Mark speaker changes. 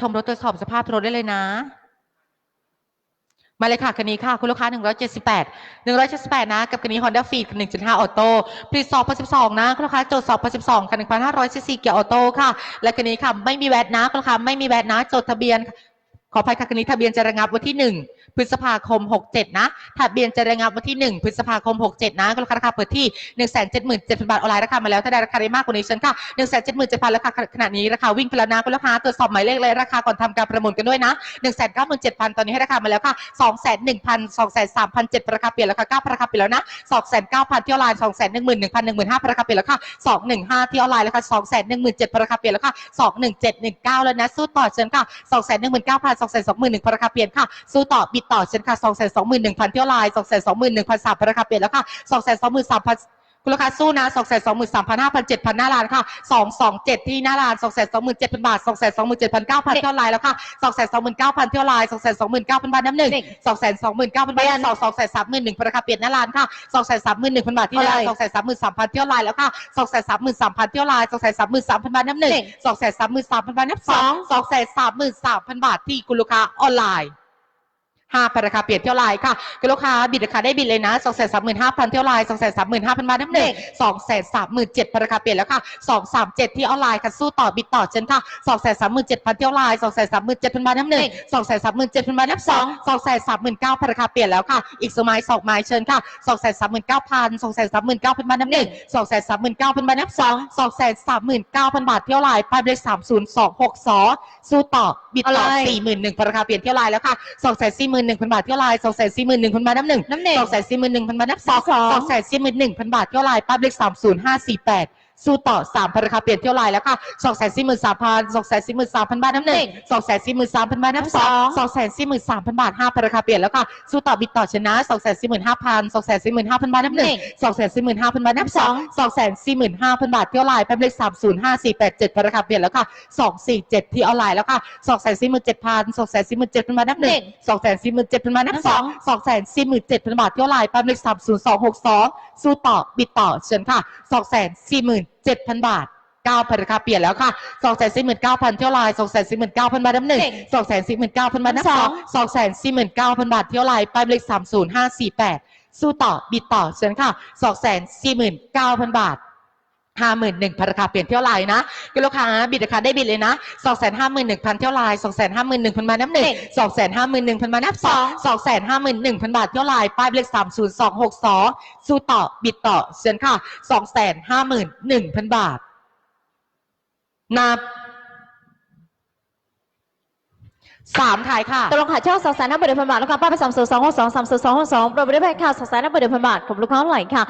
Speaker 1: ชมรถตรวจสอบสภาพรถได้เลยนะ มาเลยค่ะคันนี้ค่ะ คุณลูกค้า 178 178 นะ กับคันนี้ Honda Fit 1.5ออโต้ผลิต2012 นะคุณลูกค้าโจทย์2012คัน1,500ซีซีเกียร์ออโต้ค่ะ และคันนี้ค่ะ ไม่มีแวตนะคุณลูกค้าไม่มีแวตนะจดทะเบียน ขออภัยค่ะคันนี้ทะเบียนจะระงับวันที่ 1 พฤษภาคม 67 นะทะเบียนจะระงับวันที่ 1 พฤษภาคม 67 นะคุณลูกค้าราคาเปิดที่ 177,000 บาทออนไลน์ราคามาแล้วถ้าได้ราคาได้มากกว่านี้เชิญค่ะ 177,000แล้วค่ะขณะนี้ราคาวิ่งไปแล้วนะคุณลูกค้าตรวจสอบหมายเลขเลยราคาก่อนทำการประมูลกันด้วยนะ 197,000 ตอนนี้ให้ราคามาแล้วค่ะ 2 1 0 0 0 203,007ราคาเปลี่ยนแล้วค่ะ9ราคาเปลี่ยนแล้วนะ 29,000 ที่ออนไลน์211,000 1 5ราคาเปลี่ยนแล้วค่ะ215 ที่ออนไลน์แล้วค่ะ217,000ราคาเปลี่ยนแล้วค่ะ21719 แล้วนะสู้ต่อเชิญค่ะ2 1 9 0 0องแสนสองหมื่นหนึ่งพันราคาเปลี่ยนค่ะสู้ต่อบิดต่อเช่นค่ะสองแสนสองหมื่นหนึ่งพันเที่ยวลายสองแสนสองหมื่นหนึ่งพันสามพันราคาเปลี่ยนแล้วค่ะสองแสนสองหมื่นสามพัน คุณลูกค้าสู้นะ2 2 3 0 0 5 7 0 0หน้าร้านค่ะ227ที่หน้าร้าน2 2 7 0 0 0บาท2 2 7 9 0 0ที่ออนไลน์แล้วค่ะ2 2 9 0 0 0ที่ออนไลน์2 2 9 0 0 0บาทน้ำหนึ่ง2 2 9 0 0 0บาท2 2 3 1 0 0ราคาเปลี่ยนหน้าร้านค่ะ2 3 1 0 0 0บาทที่ร้าน2 3 3 3 0 0ที่ออนไลน์แล้วค่ะ2 3 3 3 0 0ที่ออนไลน์2 3 3 3 0 0บาทน้ำหนึ่ง2 3 3 3 0 0บาทน้ำสอง2 3 3 3 0 0บาทที่คุณลูกค้าออนไลน์ ห้าพันราคาเปลี่ยนเที่ยวไลน์ค่ะคุณลูกค้าบิดราคาได้บิดเลยนะสองแสนสามหมื่นห้าพันเที่ยวไลน์สองแสนสามหมื่นห้าพันบาทน้ำหนึ่งสองแสนสามหมื่นเจ็ดพันราคาเปลี่ยนแล้วค่ะสองสามเจ็ดที่ออนไลน์ค่ะสู้ต่อบิดต่อเช่นค่ะสองแสนสามหมื่นเจ็ดพันเที่ยวไลน์สองแสนสามหมื่นเจ็ดพันบาทน้ำหนึ่งสองแสนสามหมื่นเจ็ดพันบาทน้ำสองสองแสนสามหมื่นเก้าพันราคาเปลี่ยนแล้วค่ะ อีกสมัยสองไม้เชิญค่ะสองแสนสามหมื่นเก้าพันสองแสนสามหมื่นเก้าพันบาทน้ำหนึ่งสองแสนสามหมื่นเก้าพันบาทน้ำสองสองแสนสามหมื่นเก้าพันบาทเที่ยวไลน์ไปเลยสามศูนย์สองหกสองสู้ต่อบิดต่อ
Speaker 2: อะไร
Speaker 1: สี่หมื่นหนึ่งพันราคาเปลี่ยนเที่ยวไลน์แล้วค่ะสองแสนสี่หมื่นหนึ่งพันบาทเที่ยวไลน์สองแสนสี่หมื่นหนึ่งพันบาทน้ำหนึ่ง
Speaker 2: น้ำหนึ่ง
Speaker 1: สองแสนสี่หมื่นหนึ่งพันบาทนับสอง
Speaker 2: สอง
Speaker 1: สองแสนสี่หมื่นหนึ่งพันบาทเที่ยวไลน์ปั๊บเลขสามศูนย์ห้าสี่แปด สู้ต่อสามพันราคาเปลี่ยนเที่ยวไลน์แล้วค่ะสองแสนสี่หมื่นสามพันสองแสนสี่หมื่นสามพันบาทน้ำหนึ่งสองแสนสี่หมื่นสามพันบาทนับสองสองแสนสี่หมื่นสามพันบาทห้าพันราคาเปลี่ยนแล้วค่ะสู้ต่อบิดต่อชนะสองแสนสี่หมื่นห้าพันสองแสนสี่หมื่นห้าพันบาทนับหนึ่งสองแสนสี่หมื่นห้าพันบาทนับสองสองแสนสี่หมื่นห้าพันบาทเที่ยวไลน์ปั๊บเลขสามศูนย์ห้าสี่แปดเจ็ดพันราคาเปลี่ยนแล้วค่ะสองสี่เจ็ดที่ออนไลน์แล้วค่ะสองแสนสี่หมื่นเจ็ดพันสองแสนสี่หมื่นเจ็ดพันบาทนับหนึ่งสองแสนสี่หมื่นเจ็ดพันบาทนับสองสองแสนสี่หมื่นเจ็ดพันบาทเที่ยวไลน์ปั๊มเลขสามศูนย์สองหกสองสู้ต่อบิดต่อเชิญค่ะสองแสนสี่หมื่นเจ็ดพันบาทเก้าพันราคาเปลี่ยนแล้วค่ะสองแสนสี่หมื่นเก้าพันเที่ยวไลน์สองแสนสี่หมื่นเก้าพันบาทน้ำหนึ่งสองแสนสี่หมื่นเก้าพันบาทน้ำสองสองแสนสี่หมื่นเก้าพันบาทเที่ยวไลน์ปั๊มเลขสามศูนย์ห้าสี่แปดสู้ต่อบิดต่อเชิญค่ะสองแสนสี่หมื่นเก้าพันบาท ห้าหมื่นหนึ่งพันราคาเปลี่ยนเที่ยวไลน์นะคุณลูกค้าบิดราคาได้บิดเลยนะสองแสนห้าหมื่นหนึ่งพันเที่ยวไลน์สองแสนห้าหมื่นหนึ่งพันบาทน้ำหนึ่งสองแสนห้าหมื่นหนึ่งพันบาทนับสองสองแสนห้าหมื่นหนึ่งพันบาทเที่ยวไลน์ป้ายเลขสามศูนย์สองหกสองสู้ต่อบิดต่อเชิญค่ะสองแสนห้าหมื่นหนึ่งพันบาทนับสามถ่ายค่ะ
Speaker 2: ตกลงขายช่องสองแสนห้าหมื่นพันบาทลูกค้าป้าไปสามศูนย์สองหกสองสามศูนย์สองหกสองโปรโมชั่นแพ็คค่ะสองแสนห้าหมื่นพันบาทขอบคุณลูกค้าเท่าไหร่ค่ะ